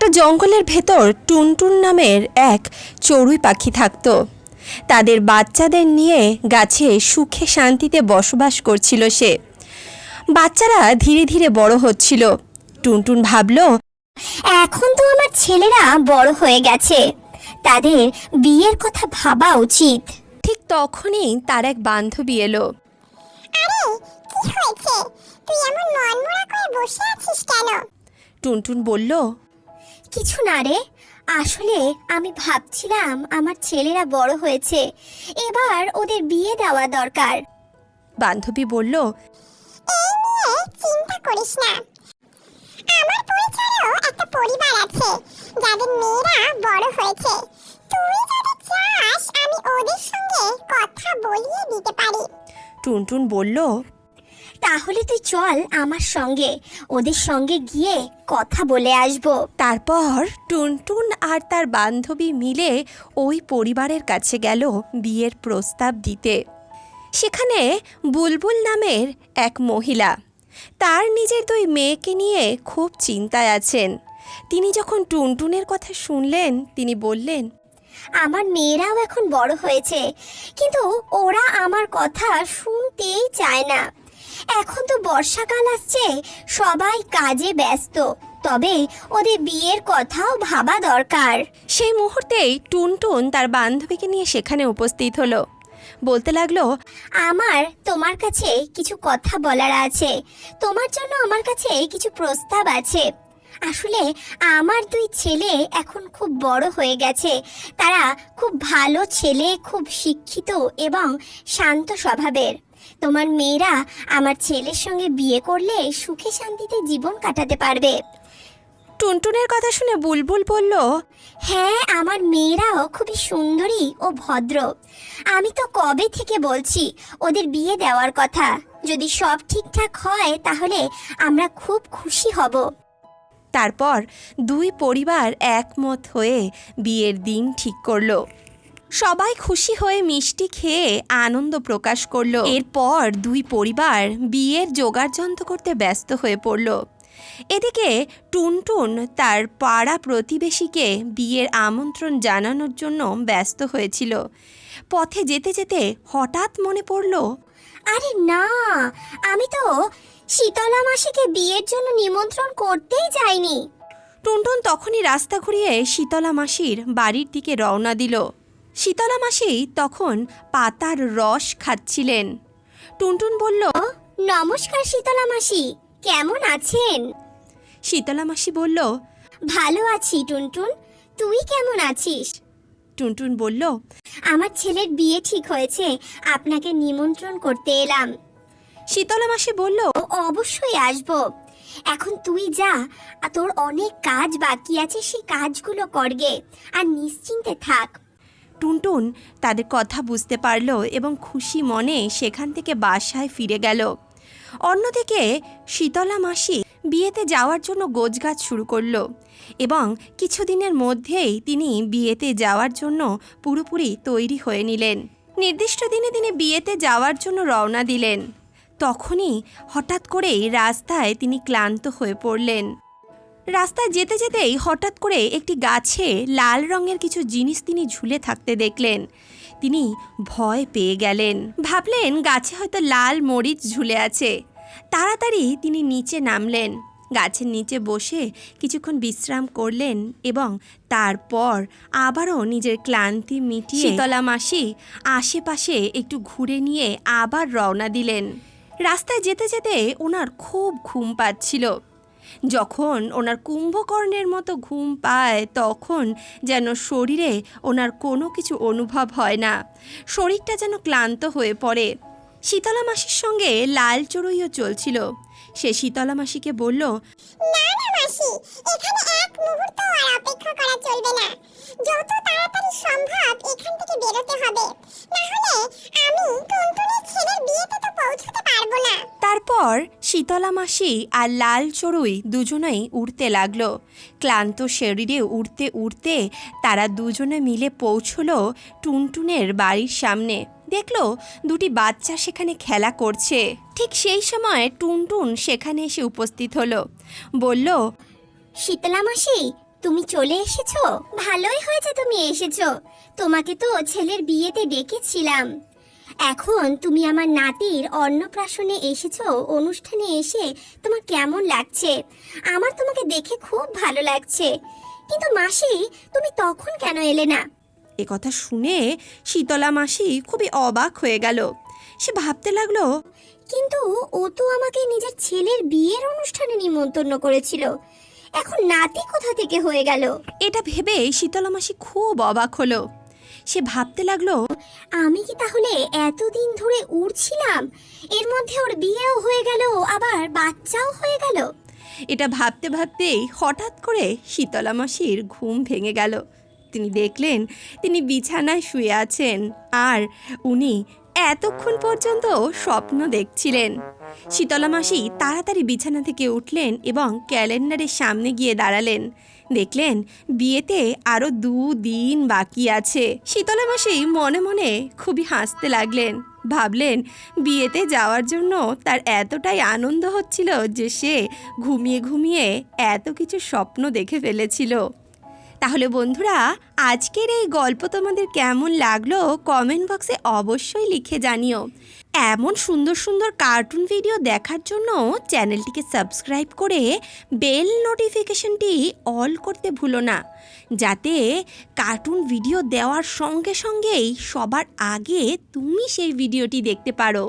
একটা জঙ্গলের ভেতর টুনটুন নামের এক চড়ুই পাখি থাকতো। তাদের বাচ্চাদের নিয়ে গাছে সুখে শান্তিতে বসবাস করছিল সে। বাচ্চারা ধীরে ধীরে বড় হচ্ছিল। টুনটুন ভাবলো এখন তো আমার ছেলেরা বড় হয়ে গেছে। তাদের বিয়ের কথা ভাবা উচিত। ঠিক তখনই তার এক বান্ধবী এলো। আরে কি হয়েছে? তুই এমন মনমরা করে বসে আছিস কেন? টুনটুন বলল কিছু না রে। আসলে আমি ভাবছিলাম আমার ছেলেরা বড় হয়েছে। এবার ওদের বিয়ে দেওয়া দরকার। বান্ধবী বলল এই নিয়ে চিন্তা করিস না। আমার পরিচয়েও একটা পরিবার আছে যাদের মেয়েরা বড় হয়েছে। তুই যদি চাস আমি ওদের সঙ্গে কথা বলিয়ে দিতে পারি। টুনটুন বলল তাহলে তুই চল আমার সঙ্গে ওদের সঙ্গে গিয়ে কথা বলে আসব। তারপর টুনটুন আর তার বান্ধবী মিলে ওই পরিবারের কাছে গেল বিয়ের প্রস্তাব দিতে। সেখানে বুলবুল নামের এক মহিলা তার নিজের দুই মেয়েকে নিয়ে খুব চিন্তায় আছেন। তিনি যখন টুনটুনের কথা শুনলেন তিনি বললেন আমার মেয়েরাও এখন বড় হয়েছে কিন্তু ওরা আমার কথা শুনতেই চায় না। এখন তো বর্ষাকাল আসছে সবাই কাজে ব্যস্ত। তবে ওদের বিয়ের কথাও ভাবা দরকার। সেই মুহূর্তেই টুনটুন তার বান্ধবীকে নিয়ে সেখানে উপস্থিত হলো। বলতে লাগল আমার তোমার কাছে কিছু কথা বলার আছে। তোমার জন্য আমার কাছে কিছু প্রস্তাব আছে। আসলে আমার দুই ছেলে এখন খুব বড় হয়ে গেছে। তারা খুব ভালো ছেলে খুব শিক্ষিত এবং শান্ত স্বভাবের। তোমার মেয়েরা আমার ছেলের সঙ্গে বিয়ে করলে সুখে শান্তিতে জীবন কাটাতে পারবে। টুনটুনের কথা শুনে বুলবুল বলল হ্যাঁ আমার মেয়েরাও খুবই সুন্দরী ও ভদ্র। আমি তো কবে থেকে বলছি ওদের বিয়ে দেওয়ার কথা। যদি সব ঠিকঠাক হয় তাহলে আমরা খুব খুশি হব। তারপর দুই পরিবার একমত হয়ে বিয়ের দিন ঠিক করল। সবাই খুশি হয়ে মিষ্টি খেয়ে আনন্দ প্রকাশ করল। এরপর দুই পরিবার বিয়ের যোগাড়যন্ত্র করতে ব্যস্ত হয়ে পড়ল। এদিকে টুনটুন তার পাড়া প্রতিবেশীকে বিয়ের আমন্ত্রণ জানানোর জন্য ব্যস্ত হয়েছিল। পথে যেতে যেতে হঠাৎ মনে পড়ল, আরে না, আমি তো শীতলা মাসিকে বিয়ের জন্য নিমন্ত্রণ করতেই যাইনি। টুনটুন তখনই রাস্তা ঘুরিয়ে শীতলা মাসির বাড়ির দিকে রওনা দিল। শীতলা মাসি তখন পাতার রস খাচ্ছিলেন। টুনটুন বলল নমস্কার শীতলা মাসি কেমন আছেন? শীতলা মাসি বলল ভালো আছি টুনটুন তুই কেমন আছিস? টুনটুন বলল আমার ছেলের বিয়ে ঠিক হয়েছে আপনাকে নিমন্ত্রণ করতে এলাম। শীতলা মাসি বলল অবশ্যই আসব। এখন তুই যা তোর অনেক কাজ বাকি আছে সেই কাজগুলো করগে আর নিশ্চিন্তে থাক। টুনটুন তাদের কথা বুঝতে পারল এবং খুশি মনে সেখান থেকে বাসায় ফিরে গেল। অন্যদিকে শীতলা মাসি বিয়েতে যাওয়ার জন্য গোছগাছ শুরু করল এবং কিছুদিনের মধ্যেই তিনি বিয়েতে যাওয়ার জন্য পুরোপুরি তৈরি হয়ে নিলেন। নির্দিষ্ট দিনে তিনি বিয়েতে যাওয়ার জন্য রওনা দিলেন। তখনই হঠাৎ করেই রাস্তায় তিনি ক্লান্ত হয়ে পড়লেন। রাস্তায় যেতে যেতেই হঠাৎ করে একটি গাছে লাল রঙের কিছু জিনিস তিনি ঝুলে থাকতে দেখলেন। তিনি ভয় পেয়ে গেলেন। ভাবলেন গাছে হয়তো লাল মরিচ ঝুলে আছে। তাড়াতাড়ি তিনি নিচে নামলেন। গাছের নিচে বসে কিছুক্ষণ বিশ্রাম করলেন এবং তারপর আবারও নিজের ক্লান্তি মিটিয়ে শীতলা মাসি আশেপাশে একটু ঘুরে নিয়ে আবার রওনা দিলেন। রাস্তায় যেতে যেতে ওনার খুব ঘুম পাচ্ছিল। যখন ওনার কুম্ভকর্ণের মতো ঘুম পায়, তখন যেন শরীরে ওনার কোনো কিছু অনুভব হয় না। শরীরটা যেন ক্লান্ত হয়ে পড়ে। শীতলা মাসির সঙ্গে লাল চড়ুইও চলছিল। সে শীতলা মাসিকে বলল, না না মাসি, এখানে এক মুহূর্ত আর অপেক্ষা করা চলবে না। যত তাড়াতাড়ি সম্ভব এখান তারপর শীতলা মাসি আর লাল চড়ুই দুজনেই উড়তে লাগল। ক্লান্ত শরীরে উড়তে উড়তে তারা দুজনে মিলে পৌঁছলো টুনটুনের বাড়ির সামনে। দেখল দুটি বাচ্চা সেখানে খেলা করছে। ঠিক সেই সময় টুনটুন সেখানে এসে উপস্থিত হলো। বলল, শীতলা মাসি, তুমি চলে এসেছ? ভালোই হয়েছে তুমি এসেছ। তোমাকে তো ছেলের বিয়েতে ডেকেছিলাম। এখন তুমি আমার নাতির অন্নপ্রাশনে এসেছ অনুষ্ঠানে এসে তোমার কেমন লাগছে? আমার তোমাকে দেখে খুব ভালো লাগছে। কিন্তু মাসি তুমি তখন কেন এলে না? এ কথা শুনে শীতলা মাসি খুবই অবাক হয়ে গেল। সে ভাবতে লাগল কিন্তু ও তো আমাকে নিজের ছেলের বিয়ের অনুষ্ঠানে নিমন্ত্রণ করেছিল। এখন নাতি কোথা থেকে হয়ে গেল? এটা ভেবে শীতলা মাসি খুব অবাক হলো। সে ভাবতে লাগল, আমি কি তাহলে এতদিন ধরে উড়ছিলাম? এর মধ্যে ওর বিয়েও হয়ে গেল, আবার বাচ্চাও হয়ে গেল? এটা ভাবতে ভাবতেই হঠাৎ করে শীতলা মাসির ঘুম ভেঙে গেল। তিনি দেখলেন তিনি বিছানায় শুয়ে আছেন আর উনি এতক্ষণ পর্যন্ত স্বপ্ন দেখছিলেন। শীতলা মাসি তাড়াতাড়ি বিছানা থেকে উঠলেন এবং ক্যালেন্ডারের সামনে গিয়ে দাঁড়ালেন। দেখলেন বিয়েতে আরও দুদিন বাকি আছে। শীতলা মাসি মনে মনে খুবই হাসতে লাগলেন। ভাবলেন বিয়েতে যাওয়ার জন্য তার এতটাই আনন্দ হচ্ছিল যে সে ঘুমিয়ে ঘুমিয়ে এত কিছু স্বপ্ন দেখে ফেলেছিল। তাহলে বন্ধুরা, আজকের এই গল্প তোমাদের কেমন লাগল কমেন্ট বক্সে অবশ্যই লিখে জানিও। এমন সুন্দর সুন্দর কার্টুন ভিডিও দেখার জন্য চ্যানেলটিকে সাবস্ক্রাইব করে বেল নোটিফিকেশনটি অল করতে ভুলো না। যাতে কার্টুন ভিডিও দেওয়ার সঙ্গে সঙ্গেই সবার আগে তুমি সেই ভিডিওটি দেখতে পারো।